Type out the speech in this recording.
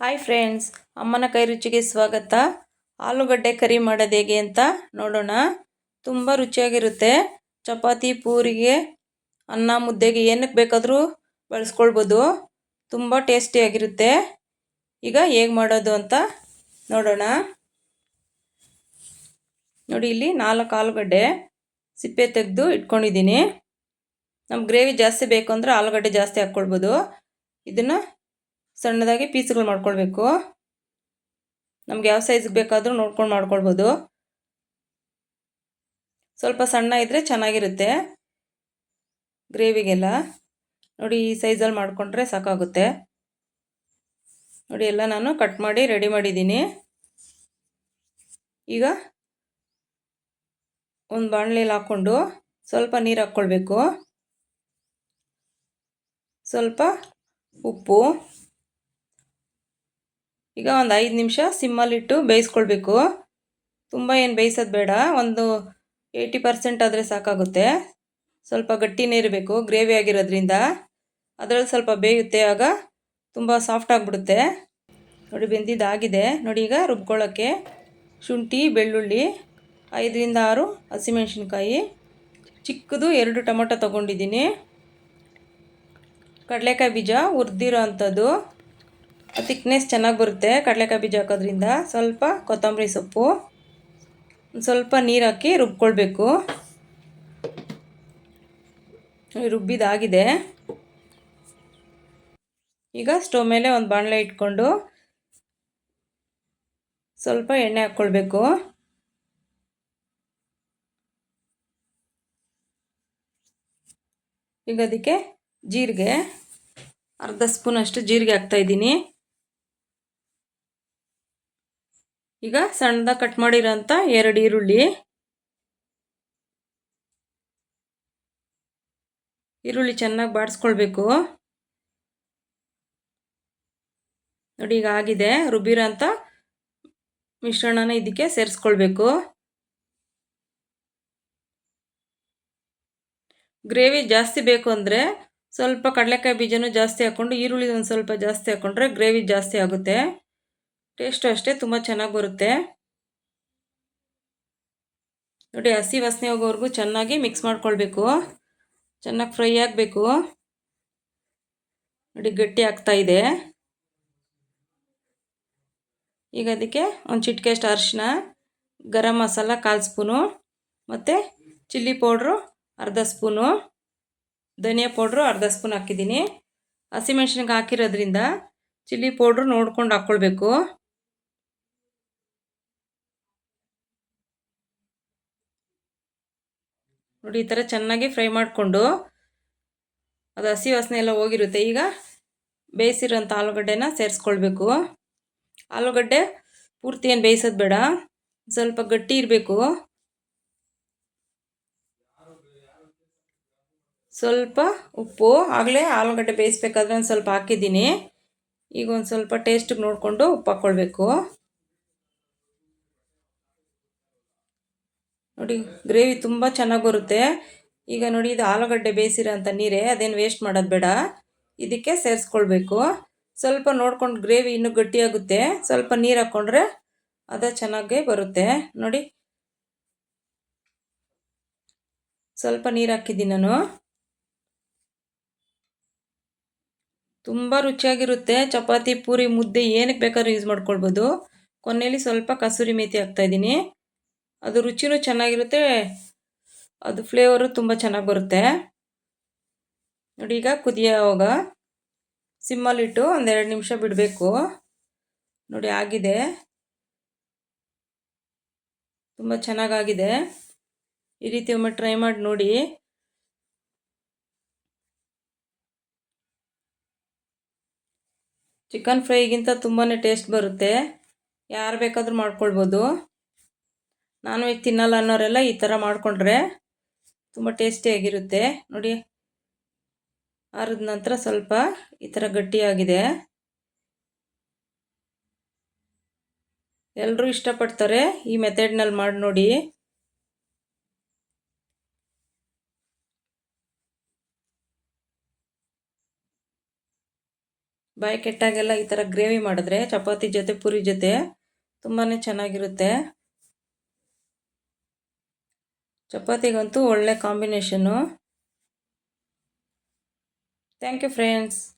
Hi friends ಅಮ್ಮನ ಕೈ ರುಚಿಗೆ ಸ್ವಾಗತ. ಆಲೂಗಡ್ಡೆ ಕರಿ ಮಾಡೋದು ಹೇಗೆ ಅಂತ ನೋಡೋಣ. ತುಂಬ ರುಚಿಯಾಗಿರುತ್ತೆ. ಚಪಾತಿ, ಪೂರಿಗೆ, ಅನ್ನ, ಮುದ್ದೆಗೆ ಏನಕ್ಕೆ ಬೇಕಾದರೂ ಬಳಸ್ಕೊಳ್ಬೋದು. ತುಂಬ ಟೇಸ್ಟಿಯಾಗಿರುತ್ತೆ ಈಗ ಹೇಗೆ ಮಾಡೋದು ಅಂತ ನೋಡೋಣ. ನೋಡಿ, ಇಲ್ಲಿ ನಾಲ್ಕು ಆಲೂಗಡ್ಡೆ ಸಿಪ್ಪೆ ತೆಗೆದು ಇಟ್ಕೊಂಡಿದ್ದೀನಿ. ನಮ್ಗೆ ಗ್ರೇವಿ ಜಾಸ್ತಿ ಬೇಕು ಅಂದರೆ ಆಲೂಗಡ್ಡೆ ಜಾಸ್ತಿ ಹಾಕ್ಕೊಳ್ಬೋದು. ಇದನ್ನು ಸಣ್ಣದಾಗಿ ಪೀಸ್ಗಳು ಮಾಡ್ಕೊಳ್ಬೇಕು. ನಮ್ಗೆ ಯಾವ ಸೈಜ್ಗೆ ಬೇಕಾದರೂ ನೋಡ್ಕೊಂಡು ಮಾಡ್ಕೊಳ್ಬೋದು. ಸ್ವಲ್ಪ ಸಣ್ಣ ಇದ್ದರೆ ಚೆನ್ನಾಗಿರುತ್ತೆ. ಗ್ರೇವಿಗೆಲ್ಲ ನೋಡಿ ಈ ಸೈಜಲ್ಲಿ ಮಾಡಿಕೊಂಡ್ರೆ ಸಾಕಾಗುತ್ತೆ. ನೋಡಿ ಎಲ್ಲ ನಾನು ಕಟ್ ಮಾಡಿ ರೆಡಿ ಮಾಡಿದ್ದೀನಿ. ಈಗ ಒಂದು ಬಾಣಲೆಯಲ್ಲಿ ಹಾಕ್ಕೊಂಡು ಸ್ವಲ್ಪ ನೀರು ಹಾಕ್ಕೊಳ್ಬೇಕು. ಸ್ವಲ್ಪ ಉಪ್ಪು. ಈಗ ಒಂದು ಐದು ನಿಮಿಷ ಸಿಮ್ಮಲ್ಲಿಟ್ಟು ಬೇಯಿಸ್ಕೊಳ್ಬೇಕು. ತುಂಬ ಏನು ಬೇಯಿಸೋದು ಬೇಡ, ಒಂದು ಏಯ್ಟಿ ಪರ್ಸೆಂಟ್ ಆದರೆ ಸಾಕಾಗುತ್ತೆ. ಸ್ವಲ್ಪ ಗಟ್ಟಿನೇ ಇರಬೇಕು ಗ್ರೇವಿ ಆಗಿರೋದ್ರಿಂದ. ಅದರಲ್ಲಿ ಸ್ವಲ್ಪ ಬೇಯುತ್ತೆ, ಆಗ ತುಂಬ ಸಾಫ್ಟ್ ಆಗಿಬಿಡುತ್ತೆ. ನೋಡಿ ಬೆಂದಿದ್ದಾಗಿದೆ ನೋಡಿ, ಈಗ ರುಬ್ಕೊಳ್ಳೋಕ್ಕೆ ಶುಂಠಿ, ಬೆಳ್ಳುಳ್ಳಿ, ಐದರಿಂದ ಆರು ಹಸಿಮೆಣ್ಸಿನ್ಕಾಯಿ. ಚಿಕ್ಕದು ಎರಡು ಟೊಮೊಟೊ ತೊಗೊಂಡಿದ್ದೀನಿ. ಕಡಲೆಕಾಯಿ ಬೀಜ ಹುರಿದಿರೋ ಅಂಥದ್ದು ತಿಕ್ನೆಸ್ ಚೆನ್ನಾಗಿ ಬರುತ್ತೆ, ಕಡಲೆಕಾಯಿ ಬೀಜ ಹಾಕೋದ್ರಿಂದ. ಸ್ವಲ್ಪ ಕೊತ್ತಂಬರಿ ಸೊಪ್ಪು, ಸ್ವಲ್ಪ ನೀರು ಹಾಕಿ ರುಬ್ಕೊಳ್ಬೇಕು. ರುಬ್ಬಿದಾಗಿದೆ. ಈಗ ಸ್ಟವ್ ಮೇಲೆ ಒಂದು ಬಾಣಲೆ ಇಟ್ಕೊಂಡು ಸ್ವಲ್ಪ ಎಣ್ಣೆ ಹಾಕ್ಕೊಳ್ಬೇಕು ಈಗ ಅದಕ್ಕೆ ಜೀರಿಗೆ. ಅರ್ಧ ಸ್ಪೂನಷ್ಟು ಜೀರಿಗೆ ಹಾಕ್ತಾಯಿದ್ದೀನಿ ಈಗ ಸಣ್ಣದಾಗಿ ಕಟ್ ಮಾಡಿರೋಂಥ ಎರಡು ಈರುಳ್ಳಿ. ಈರುಳ್ಳಿ ಚೆನ್ನಾಗಿ ಬಾಡಿಸ್ಕೊಳ್ಬೇಕು. ನೋಡಿ, ಈಗ ಆಗಿದೆ. ರುಬ್ಬಿರೋಂಥ ಮಿಶ್ರಣನ ಇದಕ್ಕೆ ಸೇರಿಸ್ಕೊಳ್ಬೇಕು. ಗ್ರೇವಿ ಜಾಸ್ತಿ ಬೇಕು ಅಂದರೆ ಸ್ವಲ್ಪ ಕಡಲೆಕಾಯಿ ಬೀಜನೂ ಜಾಸ್ತಿ ಹಾಕ್ಕೊಂಡು ಈರುಳ್ಳಿ ಒಂದು ಸ್ವಲ್ಪ ಜಾಸ್ತಿ ಹಾಕ್ಕೊಂಡ್ರೆ ಗ್ರೇವಿ ಜಾಸ್ತಿ ಆಗುತ್ತೆ. ಟೇಸ್ಟು ಅಷ್ಟೇ, ತುಂಬ ಚೆನ್ನಾಗಿ ಬರುತ್ತೆ. ನೋಡಿ, ಹಸಿ ವಾಸನೆ ಹೋಗೋವರೆಗೂ ಚೆನ್ನಾಗಿ ಮಿಕ್ಸ್ ಮಾಡ್ಕೊಳ್ಬೇಕು. ಚೆನ್ನಾಗಿ ಫ್ರೈ ಆಗಬೇಕು. ನೋಡಿ, ಗಟ್ಟಿ ಆಗ್ತಾ ಇದೆ. ಈಗ ಅದಕ್ಕೆ ಒಂದು ಚಿಟಿಕೆ ಅಷ್ಟು ಅರಿಶಿನ ಗರಂ ಮಸಾಲ ಕಾಲು ಸ್ಪೂನು, ಮತ್ತು ಚಿಲ್ಲಿ ಪೌಡ್ರು ಅರ್ಧ ಸ್ಪೂನು, ಧನಿಯಾ ಪೌಡ್ರು ಅರ್ಧ ಸ್ಪೂನ್ ಹಾಕಿದ್ದೀನಿ. ಹಸಿಮೆಣ್ಸಿನ್ಕಾಯಿ ಹಾಕಿರೋದ್ರಿಂದ ಚಿಲ್ಲಿ ಪೌಡ್ರು ನೋಡ್ಕೊಂಡು ಹಾಕ್ಕೊಳ್ಬೇಕು. ನೋಡಿ, ಈ ಥರ ಚೆನ್ನಾಗಿ ಫ್ರೈ ಮಾಡಿಕೊಂಡು ಅದು ಹಸಿ ವಾಸನೆ ಎಲ್ಲ ಹೋಗಿರುತ್ತೆ. ಈಗ ಬೇಯಿಸಿರೋಂಥ ಆಲೂಗಡ್ಡೆನ ಸೇರಿಸ್ಕೊಳ್ಬೇಕು. ಆಲೂಗಡ್ಡೆ ಪೂರ್ತಿ ಏನು ಬೇಯಿಸೋದು ಬೇಡ, ಸ್ವಲ್ಪ ಗಟ್ಟಿ ಇರಬೇಕು. ಸ್ವಲ್ಪ ಉಪ್ಪು, ಆಗಲೇ ಆಲೂಗಡ್ಡೆ ಬೇಯಿಸ್ಬೇಕಾದ್ರೆ ಒಂದು ಸ್ವಲ್ಪ ಹಾಕಿದ್ದೀನಿ. ಈಗ ಒಂದು ಸ್ವಲ್ಪ ಟೇಸ್ಟಿಗೆ ನೋಡಿಕೊಂಡು ಉಪ್ಪು ಹಾಕ್ಕೊಳ್ಬೇಕು ನೋಡಿ, ಗ್ರೇವಿ ತುಂಬ ಚೆನ್ನಾಗಿ ಬರುತ್ತೆ. ಈಗ ನೋಡಿ, ಇದು ಆಲೂಗಡ್ಡೆ ಅಂತ ನೀರೇ, ಅದೇನು ವೇಸ್ಟ್ ಮಾಡೋದು ಬೇಡ. ಇದಕ್ಕೆ ಸೇರಿಸ್ಕೊಳ್ಬೇಕು. ಸ್ವಲ್ಪ ನೋಡ್ಕೊಂಡು ಗ್ರೇವಿ ಇನ್ನೂ ಗಟ್ಟಿಯಾಗುತ್ತೆ. ಸ್ವಲ್ಪ ನೀರು ಹಾಕ್ಕೊಂಡ್ರೆ ಅದು ಚೆನ್ನಾಗೇ ಬರುತ್ತೆ. ನೋಡಿ. ಸ್ವಲ್ಪ ನೀರು ಹಾಕಿದ್ದೀನಿ ನಾನು. ತುಂಬ ರುಚಿಯಾಗಿರುತ್ತೆ. ಚಪಾತಿ, ಪೂರಿ, ಮುದ್ದೆ ಏನಕ್ಕೆ ಬೇಕಾದ್ರೂ ಯೂಸ್ ಮಾಡ್ಕೊಳ್ಬೋದು. ಕೊನೆಯಲ್ಲಿ ಸ್ವಲ್ಪ ಕಸೂರಿ ಮೇಥಿ ಹಾಕ್ತಾಯಿದ್ದೀನಿ ಅದು ರುಚಿನೂ ಚೆನ್ನಾಗಿರುತ್ತೆ. ಅದು ಫ್ಲೇವರು ತುಂಬ ಚೆನ್ನಾಗಿ ಬರುತ್ತೆ. ನೋಡಿ ಈಗ ಕುದಿಯೋವಾಗ ಸಿಮ್ಮಲ್ಲಿಟ್ಟು ಒಂದೆರಡು ನಿಮಿಷ ಬಿಡಬೇಕು. ನೋಡಿ ಆಗಿದೆ. ತುಂಬ ಚೆನ್ನಾಗಾಗಿದೆ ಈ ರೀತಿ ಒಮ್ಮೆ ಟ್ರೈ ಮಾಡಿ ನೋಡಿ. ಚಿಕನ್ ಫ್ರೈಗಿಂತ ತುಂಬಾ ಟೇಸ್ಟ್ ಬರುತ್ತೆ. ಯಾರು ಬೇಕಾದರೂ ಮಾಡ್ಕೊಳ್ಬೋದು. ನಾನ್ ವೆಜ್ ತಿನ್ನಲ್ಲ ಅನ್ನೋರೆಲ್ಲ ಈ ಥರ ಮಾಡಿಕೊಂಡ್ರೆ ತುಂಬ ಟೇಸ್ಟಿಯಾಗಿರುತ್ತೆ ನೋಡಿ, ಆರಿದ ನಂತರ ಸ್ವಲ್ಪ ಈ ಥರ ಗಟ್ಟಿಯಾಗಿದೆ. ಎಲ್ಲರೂ ಇಷ್ಟಪಡ್ತಾರೆ ಈ ಮೆಥಡ್ನಲ್ಲಿ ಮಾಡಿ ನೋಡಿ. ಬಾಯಿ ಕೆಟ್ಟಾಗೆಲ್ಲ ಈ ಥರ ಗ್ರೇವಿ ಮಾಡಿದ್ರೆ, ಚಪಾತಿ ಜೊತೆ, ಪೂರಿ ಜೊತೆ ತುಂಬಾ ಚೆನ್ನಾಗಿರುತ್ತೆ. ಚಪಾತಿಗಂತೂ ಒಳ್ಳೆ ಕಾಂಬಿನೇಷನ್ನು. Thank you friends